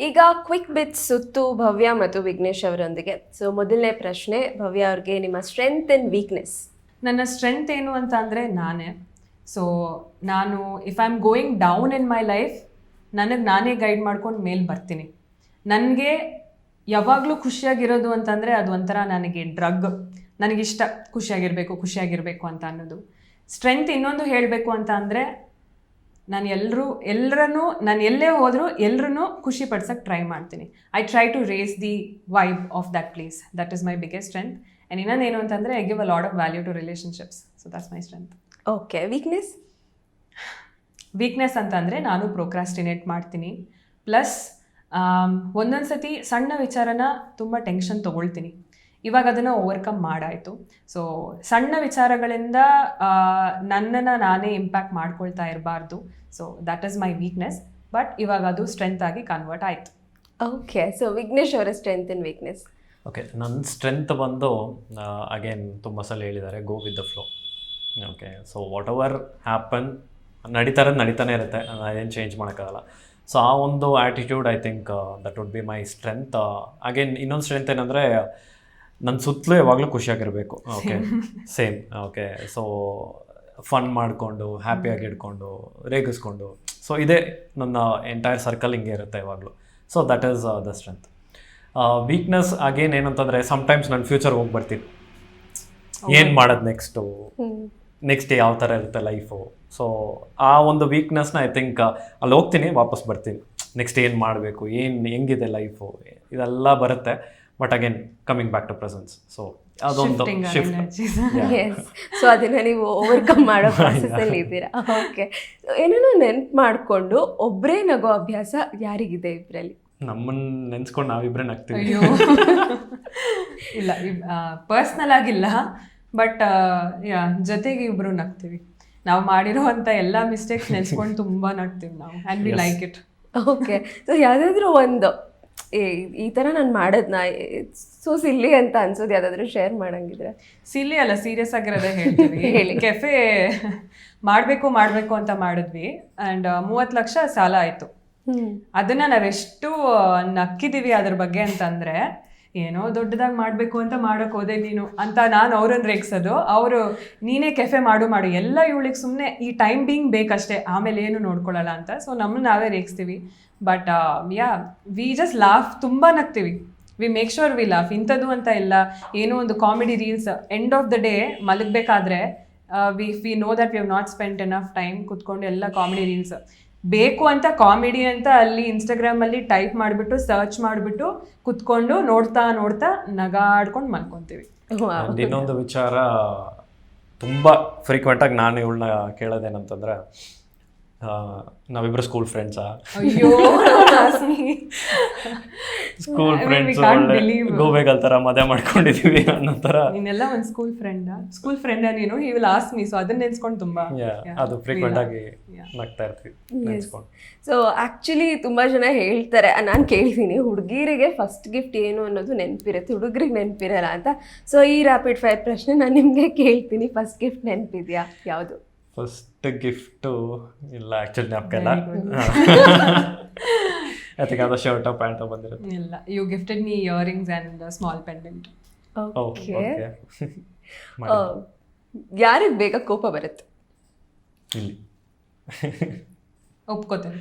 ಈಗ ಕ್ವಿಕ್ ಬಿತ್ ಸುತ್ತು ಭವ್ಯ ಮತ್ತು ವಿಘ್ನೇಶ್ ಅವರೊಂದಿಗೆ. ಸೊ ಮೊದಲನೇ ಪ್ರಶ್ನೆ, ಭವ್ಯ ಅವ್ರಿಗೆ ನಿಮ್ಮ ಸ್ಟ್ರೆಂತ್ ಅಂಡ್ ವೀಕ್ನೆಸ್ ನನ್ನ ಸ್ಟ್ರೆಂತ್ ಏನು ಅಂತ ಅಂದರೆ ನಾನೇ. ಸೊ ನಾನು if I am going down in my life ನನಗೆ ನಾನೇ ಗೈಡ್ ಮಾಡ್ಕೊಂಡು ಮೇಲೆ ಬರ್ತೀನಿ. ನನಗೆ ಯಾವಾಗಲೂ ಖುಷಿಯಾಗಿರೋದು ಅಂತಂದರೆ ಅದು ಒಂಥರ ನನಗೆ ಡ್ರಗ್ ನನಗಿಷ್ಟ ಖುಷಿಯಾಗಿರಬೇಕು ಖುಷಿಯಾಗಿರಬೇಕು ಅಂತ ಅನ್ನೋದು. ಸ್ಟ್ರೆಂತ್ ಇನ್ನೊಂದು ಹೇಳಬೇಕು ಅಂತ ಅಂದರೆ ನಾನು ಎಲ್ಲರೂ ಎಲ್ಲರನ್ನೂ ನಾನು ಎಲ್ಲೇ ಹೋದರೂ ಎಲ್ಲರೂ ಖುಷಿ ಪಡ್ಸೋಕ್ಕೆ ಟ್ರೈ ಮಾಡ್ತೀನಿ. I try to raise the vibe of that place that is my biggest strength and ಇನ್ನೊಂದು ಏನು ಅಂತಂದರೆ I give a lot of value to relationships so that's my strength okay weakness weakness ಅಂತಂದರೆ ನಾನು procrastinate ಮಾಡ್ತೀನಿ. Plus ಒಂದೊಂದು ಸತಿ ಸಣ್ಣ ವಿಚಾರನ ತುಂಬ ಟೆನ್ಷನ್ ತೊಗೊಳ್ತೀನಿ. ಇವಾಗ ಅದನ್ನು ಓವರ್ಕಮ್ ಮಾಡಾಯಿತು. ಸೊ ಸಣ್ಣ ವಿಚಾರಗಳಿಂದ ನನ್ನನ್ನು ನಾನೇ ಇಂಪ್ಯಾಕ್ಟ್ ಮಾಡ್ಕೊಳ್ತಾ ಇರಬಾರ್ದು. So that is my weakness but ಇವಾಗ ಅದು ಸ್ಟ್ರೆಂತ್ ಆಗಿ ಕನ್ವರ್ಟ್ ಆಯಿತು. ಓಕೆ ಸೊ ವಿಘ್ನೇಶ್ ಅವರ ಸ್ಟ್ರೆಂತ್ ಇನ್ ವೀಕ್ನೆಸ್ ಓಕೆ ನನ್ನ ಸ್ಟ್ರೆಂತ್ ಬಂದು ಅಗೇನ್ ತುಂಬ ಸಲ ಹೇಳಿದ್ದಾರೆ go with the flow okay so whatever happen ನಡೀತಾರೆ ನಡೀತಾನೆ ಇರುತ್ತೆ. ಅದೇನು ಚೇಂಜ್ ಮಾಡೋಕ್ಕಾಗಲ್ಲ. ಸೊ ಆ ಒಂದು attitude I think that would be my strength again ಇನ್ನೊಂದು ಸ್ಟ್ರೆಂತ್ ಏನಂದರೆ ನನ್ನ ಸುತ್ತಲೂ ಯಾವಾಗಲೂ ಖುಷಿಯಾಗಿರಬೇಕು. Okay same okay so fun ಮಾಡಿಕೊಂಡು ಹ್ಯಾಪಿಯಾಗಿ ಇಟ್ಕೊಂಡು ರೇಗಿಸ್ಕೊಂಡು. ಸೊ ಇದೇ ನನ್ನ ಎಂಟೈರ್ ಸರ್ಕಲ್ ಹಿಂಗೆ ಇರುತ್ತೆ ಯಾವಾಗಲೂ. So that is the strength weakness again ಏನಂತಂದರೆ ಸಮ್ಟೈಮ್ಸ್ ನನ್ನ ಫ್ಯೂಚರ್ ಹೋಗಿ ಬರ್ತೀನಿ. ಏನು ಮಾಡೋದು ನೆಕ್ಸ್ಟು ನೆಕ್ಸ್ಟ್ ಯಾವ ಥರ ಇರುತ್ತೆ ಲೈಫು ಸೊ ಆ ಒಂದು ವೀಕ್ನೆಸ್ನ ಐ ಥಿಂಕ್ ಅಲ್ಲಿ ಹೋಗ್ತೀನಿ ವಾಪಸ್ ಬರ್ತೀನಿ. ನೆಕ್ಸ್ಟ್ ಏನು ಮಾಡಬೇಕು? ಏನು ಹೆಂಗಿದೆ ಲೈಫು ಇದೆಲ್ಲ ಬರುತ್ತೆ. But again coming back to presence so ಅದೊಂದು. ಎಸ್ ಸೊ ಅದನ್ನ ನೀವು ಓವರ್ಕಮ್ ಮಾಡೋ ಪ್ರಾಸೆಸ್ ಅಲ್ಲಿ ಇದ್ದೀರಾ? ಓಕೆ ಏನೇನೋ ನೆನ್ಪು ಮಾಡಿಕೊಂಡು ಒಬ್ಬರೇ ನಗೋ ಅಭ್ಯಾಸ ಯಾರಿಗಿದೆ ಇಬ್ಬರಲ್ಲಿ ನಮ್ಮನ್ನ ನೆನ್ಸ್ಕೊಂಡು ನಾವಿಬ್ಬರೇ ನಗ್ತೀವಿ. ಅಯ್ಯೋ. ಇಲ್ಲ ಪರ್ಸ್ನಲ್ ಆಗಿಲ್ಲ ಬಟ್ ಯಾ ಜೊತೆಗೆ ಇಬ್ರು ನಗ್ತೀವಿ. ನಾವು ಮಾಡಿರೋವಂಥ ಎಲ್ಲ ಮಿಸ್ಟೇಕ್ಸ್ ನೆನ್ಸ್ಕೊಂಡು ತುಂಬಾ ನಗ್ತೀವಿ ನಾವು and we like it okay so ಯಾವುದಾದ್ರೂ ಒಂದು ಈ ಥರ ನಾನು ಮಾಡೋದ್ನ ಸೊ ಸಿಲ್ಲಿ ಅಂತ ಅನ್ಸೋದು ಯಾವುದಾದ್ರೂ ಶೇರ್ ಮಾಡಂಗಿದ್ರೆ. ಸಿಲ್ಲಿ ಅಲ್ಲ ಸೀರಿಯಸ್ ಆಗಿರೋದೇ ಹೇಳ್ತೀವಿ. ಹೇಳಿ. ಕೆಫೆ ಮಾಡಬೇಕು ಮಾಡಬೇಕು ಅಂತ ಮಾಡಿದ್ವಿ. ಆ್ಯಂಡ್ ಮೂವತ್ತು ಲಕ್ಷ ಸಾಲ ಆಯಿತು. ಅದನ್ನು ನಾವೆಷ್ಟು ನಕ್ಕಿದೀವಿ ಅದ್ರ ಬಗ್ಗೆ ಅಂತಂದ್ರೆ ಏನೋ ದೊಡ್ಡದಾಗಿ ಮಾಡಬೇಕು ಅಂತ ಮಾಡೋಕೆ ಹೋದೆ ನೀನು ಅಂತ ನಾನು ಅವ್ರನ್ನ ರೇಗ್ಸೋದು. ಅವರು, ನೀನೇ ಕೆಫೆ ಮಾಡು ಮಾಡು, ಎಲ್ಲ ಇವಳಿಗೆ ಸುಮ್ಮನೆ ಈ ಟೈಮ್ ಬೀಂಗ್ ಬೇಕಷ್ಟೇ, ಆಮೇಲೆ ಏನು ನೋಡ್ಕೊಳ್ಳಲ್ಲ ಅಂತ. ಸೊ ನಮ್ಮನ್ನ ನಾವೇ ರೇಗಿಸ್ತೀವಿ. But yeah we just laugh ತುಂಬ ನಗ್ತೀವಿ. We make sure we laugh ಇಂಥದ್ದು ಅಂತ ಇಲ್ಲ. ಏನೋ ಒಂದು comedy reels end of the day ಮಲಗಬೇಕಾದ್ರೆ we we know that we have not spend enough time ಕುತ್ಕೊಂಡು ಎಲ್ಲ ಕಾಮಿಡಿ ರೀಲ್ಸ್ ಬೇಕು ಅಂತ ಕಾಮಿಡಿ ಅಂತ ಅಲ್ಲಿ ಇನ್ಸ್ಟಾಗ್ರಾಮಲ್ಲಿ ಟೈಪ್ ಮಾಡಿಬಿಟ್ಟು ಸರ್ಚ್ ಮಾಡಿಬಿಟ್ಟು ಕುತ್ಕೊಂಡು ನೋಡ್ತಾ ನೋಡ್ತಾ ನಗಾಡ್ಕೊಂಡು ಮಲ್ಕೊಂತೀವಿ. And ಇನ್ನೊಂದು ವಿಚಾರ ತುಂಬ ಫ್ರೀಕ್ವೆಂಟಾಗಿ ನಾನು ಇವಳನ್ನ ಕೇಳೋದೇನಂತಂದ್ರೆ ನಾವಿಬ್ರು ಸ್ಕೂಲ್ ಫ್ರೆಂಡ್ಸಾ ಅಯ್ಯೋ ಸ್ಕೂಲ್ ಫ್ರೆಂಡ್ಸ್ can't ತರ ಮದುವೆ ಮಾಡ್ಕೊಂಡಿದೀವಿ ಅನ್ನೋ ತರ ನೀನೆಲ್ಲ ಒಂದು ಸ್ಕೂಲ್ ಫ್ರೆಂಡ್ ಸ್ಕೂಲ್ ಫ್ರೆಂಡ್ ನೀನು he will ask me so ಅದನ್ನ ನೆನ್ಸ್ಕೊಂಡು ತುಂಬಾ. ಅದು ಫ್ರೀಕ್ವೆಂಟ್. ಆಗಿ. ನಗ್ತಾ ಇರ್ತೀವಿ ನೆನ್ಸ್ಕೊಂಡು. ಸೊ ಆಕ್ಚುಲಿ ತುಂಬಾ ಜನ ಹೇಳ್ತಾರೆ ನಾನು ಕೇಳಿದ್ದೀನಿ ಹುಡುಗಿರಿಗೆ ಫಸ್ಟ್ ಗಿಫ್ಟ್ ಏನು ಅನ್ನೋದು ನೆನಪಿರುತ್ತೆ ಹುಡುಗರಿಗೆ ನೆನಪಿರಲ್ಲ ಅಂತ. ಸೊ ಈ ರಾಪಿಡ್ ಫೈರ್ ಪ್ರಶ್ನೆ ನಾನು ನಿಮಗೆ ಕೇಳ್ತೀನಿ ಫಸ್ಟ್ ಗಿಫ್ಟ್ ನೆನಪಿದೆಯಾ? ಯಾವುದು? ಫಸ್ಟ್ ಗಿಫ್ಟು ಇಲ್ಲ ಆ್ಯಕ್ಚುಲಿ ಜ್ಞಾಪಕ ಅದಕ್ಕೆ ಅದು ಶರ್ಟು ಪ್ಯಾಂಟ್ ಬಂದಿರುತ್ತೆ. ಇಲ್ಲ you gifted me earrings and small pendant okay. Okay ಯಾರಿಗೆ ಬೇಗ ಕೋಪ ಬರುತ್ತೆ? ಇಲ್ಲಿ. ಒಪ್ಕೋತೇನೆ.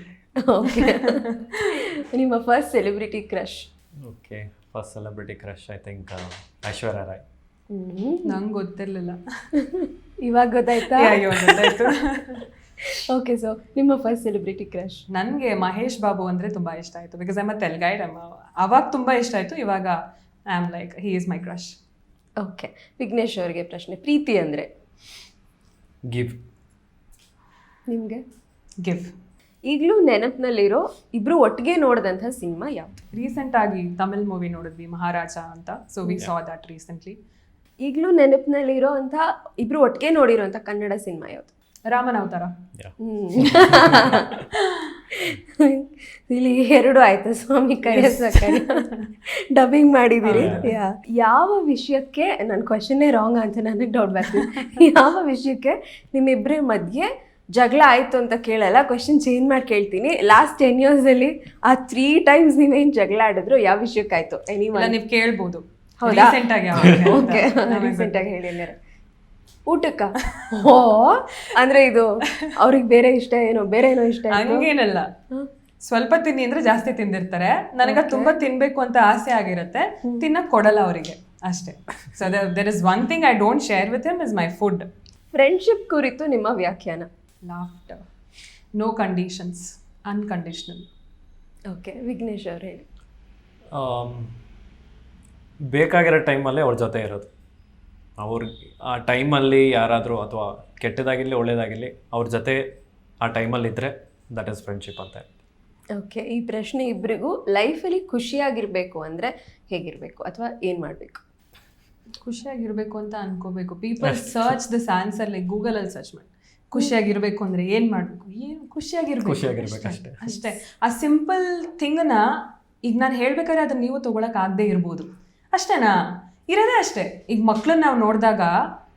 ಓಕೆ ನಿಮ್ಮ first celebrity crush okay first celebrity crush I think Aishwarya Rai ನಂಗೆ ಗೊತ್ತಿರಲಿಲ್ಲ. ಇವಾಗ ಗೊತ್ತಾಯ್ತಾ? ಓಕೆ ಸೊ ನಿಮ್ಮ ಫಸ್ಟ್ ಸೆಲೆಬ್ರಿಟಿ ಕ್ರಶ್ ನನಗೆ ಮಹೇಶ್ ಬಾಬು ಅಂದರೆ ತುಂಬ ಇಷ್ಟ ಆಯಿತು. ಬಿಕಾಸ್ ಐ ತೆಲ್ ಗೈಡ್ ಅವಾಗ ತುಂಬ ಇಷ್ಟ ಆಯಿತು ಇವಾಗ I am like he is my crush okay Vignesh ಅವರಿಗೆ ಪ್ರಶ್ನೆ ಪ್ರೀತಿ ಅಂದರೆ? ಗಿವ್ ನಿಮಗೆ? ಗಿವ್ ಈಗಲೂ ನೆನಪಿನಲ್ಲಿರೋ ಇಬ್ರು ಒಟ್ಟಿಗೆ ನೋಡಿದಂಥ ಸಿನಿಮಾ ಯಾವುದು? ರೀಸೆಂಟ್ ಆಗಿ ತಮಿಳ್ ಮೂವಿ ನೋಡಿದ್ವಿ ಮಹಾರಾಜ ಅಂತ. So we saw that recently ಈಗಲೂ ನೆನಪಿನಲ್ಲಿರೋ ಅಂತ ಇಬ್ರು ಒಟ್ಟಿಗೆ ನೋಡಿರೋಂಥ ಕನ್ನಡ ಸಿನಿಮಾ ಯಾವುದು? ರಾಮನ ಅವತಾರ. ಇಲ್ಲಿ ಎರಡು ಆಯ್ತು ಸ್ವಾಮಿ ಕರೆಸ ಡಬ್ಬಿಂಗ್ ಮಾಡಿದಿರಿ ಯಾ. ಯಾವ ವಿಷಯಕ್ಕೆ ನನ್ನ ಕ್ವಶನ್ನೇ ರಾಂಗ್ ಅಂತ ನನಗೆ ಡೌಟ್ ಬರ್ತೀನಿ ಯಾವ ವಿಷಯಕ್ಕೆ ನಿಮ್ಮಿಬ್ಬರ ಮಧ್ಯೆ ಜಗಳ ಆಯ್ತು ಅಂತ ಕೇಳಲ್ಲ? ಕ್ವಶನ್ ಚೇಂಜ್ ಮಾಡಿ ಕೇಳ್ತೀನಿ. ಲಾಸ್ಟ್ ಟೆನ್ ಇಯರ್ಸ್ ಅಲ್ಲಿ ಆ ತ್ರೀ ಟೈಮ್ಸ್ ನೀವೇನು ಜಗಳ ಆಡಿದ್ರು ಯಾವ ವಿಷಯಕ್ಕಾಯ್ತು? ನೀವು ಕೇಳ್ಬೋದು. ಹೌದಾ? ಓಕೆ. ರೀಸೆಂಟ್ ಆಗಿ ಊಟಕ್ಕ? ಓ ಅಂದ್ರೆ ಇದು ಅವ್ರಿಗೆ ಬೇರೆ ಇಷ್ಟ ಏನೋ ಬೇರೆ ಏನೋ ಇಷ್ಟ ಹಂಗೇನಲ್ಲ. ಸ್ವಲ್ಪ ತಿನ್ನಿ ಅಂದ್ರೆ ಜಾಸ್ತಿ ತಿಂದಿರ್ತಾರೆ. ನನಗ ತುಂಬಾ ತಿನ್ಬೇಕು ಅಂತ ಆಸೆ ಆಗಿರುತ್ತೆ. ತಿನ್ನಕ್ ಕೊಡಲ್ಲ ಅವರಿಗೆ. ಅಷ್ಟೇ. So there is one thing I don't share with him is my food friendship ಕುರಿತು ನಿಮ್ಮ ವ್ಯಾಖ್ಯಾನ. Laughter no conditions unconditional okay Vignesh ಅವ್ರು ಹೇಳಿ. ಆಮ್, ಬೇಕಾಗಿರೋ ಟೈಮಲ್ಲೇ ಅವ್ರ ಜೊತೆ ಇರೋದು. ಅವ್ರ ಆ ಟೈಮಲ್ಲಿ ಯಾರಾದರೂ ಅಥವಾ ಕೆಟ್ಟದಾಗಿರಲಿ ಒಳ್ಳೇದಾಗಿರಲಿ ಅವ್ರ ಜೊತೆ ಆ ಟೈಮಲ್ಲಿ ಇದ್ದರೆ ದಟ್ ಈಸ್ ಫ್ರೆಂಡ್ಶಿಪ್ ಅಂತ ಓಕೆ ಈ ಪ್ರಶ್ನೆ ಇಬ್ಬರಿಗೂ ಲೈಫಲ್ಲಿ ಖುಷಿಯಾಗಿರಬೇಕು ಅಂದರೆ ಹೇಗಿರಬೇಕು ಅಥವಾ ಏನು ಮಾಡಬೇಕು? ಖುಷಿಯಾಗಿರಬೇಕು ಅಂತ ಅನ್ಕೋಬೇಕು. People search this answer like ಗೂಗಲಲ್ಲಿ ಸರ್ಚ್ ಮಾಡಿ. ಖುಷಿಯಾಗಿರಬೇಕು ಅಂದ್ರೆ ಏನು ಮಾಡಬೇಕು? ಏನು ಖುಷಿಯಾಗಿರ್ಬೇಕು? ಖುಷಿಯಾಗಿರ್ಬೇಕು ಅಷ್ಟೇ. ಅಷ್ಟೇ. ಆ ಸಿಂಪಲ್ ಥಿಂಗ್ನ ಈಗ ನಾನು ಹೇಳ್ಬೇಕಾದ್ರೆ ಅದನ್ನ ನೀವು ತಗೊಳಕ್ ಆಗದೆ ಇರ್ಬೋದು. ಅಷ್ಟೇನಾ? ಇರೋದೇ ಅಷ್ಟೇ. ಈಗ ಮಕ್ಕಳನ್ನ ನಾವು ನೋಡಿದಾಗ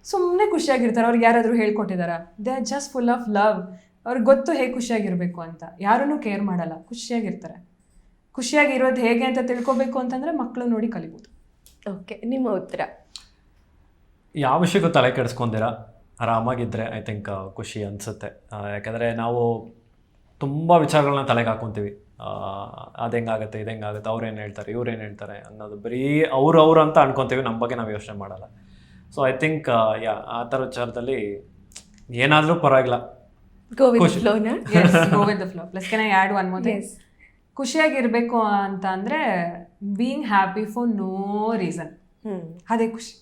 ಸುಮ್ಮನೆ ಖುಷಿಯಾಗಿರ್ತಾರೆ. ಅವ್ರಿಗೆ ಯಾರಾದರೂ ಹೇಳ್ಕೊಟ್ಟಿದಾರ they are just full of love. ಅವ್ರಿಗೆ ಗೊತ್ತು ಹೇಗೆ ಖುಷಿಯಾಗಿರಬೇಕು ಅಂತ. ಯಾರನ್ನೂ ಕೇರ್ ಮಾಡಲ್ಲ. ಖುಷಿಯಾಗಿರ್ತಾರೆ. ಖುಷಿಯಾಗಿರೋದು ಹೇಗೆ ಅಂತ ತಿಳ್ಕೊಬೇಕು ಅಂತಂದರೆ ಮಕ್ಕಳು ನೋಡಿ ಕಲಿಬೋದು. ಓಕೆ ನಿಮ್ಮ ಉತ್ತರ? ಯಾವ ವಿಷಯಕ್ಕೂ ತಲೆ ಕೆಡಿಸ್ಕೊಂಡಿರ? ಆರಾಮಾಗಿದ್ದರೆ ಐ ಥಿಂಕ್ ಖುಷಿ ಅನಿಸುತ್ತೆ. ಯಾಕಂದರೆ ನಾವು ತುಂಬ ವಿಚಾರಗಳನ್ನ ತಲೆಗೆ ಹಾಕೊತೀವಿ. ಅದು ಹೆಂಗಾಗುತ್ತೆ ಇದು ಹೆಂಗಾಗುತ್ತೆ ಅವ್ರು ಏನು ಹೇಳ್ತಾರೆ ಇವ್ರು ಏನು ಹೇಳ್ತಾರೆ ಅನ್ನೋದು ಬರೀ ಅವ್ರು ಅವ್ರು ಅಂತ ಅನ್ಕೊತೀವಿ ನಮ್ಮ ಬಗ್ಗೆ ನಾವು ಯೋಚನೆ ಮಾಡಲ್ಲ. ಸೊ ಐ ಥಿಂಕ್ ಯಾ ಆ ಥರ ವಿಚಾರದಲ್ಲಿ ಏನಾದರೂ ಪರವಾಗಿಲ್ಲ. Yes. ಖುಷಿಯಾಗಿರ್ಬೇಕು ಅಂತ ಅಂದ್ರೆ being happy for no reason hmm. ಅದೇ ಖುಷಿ.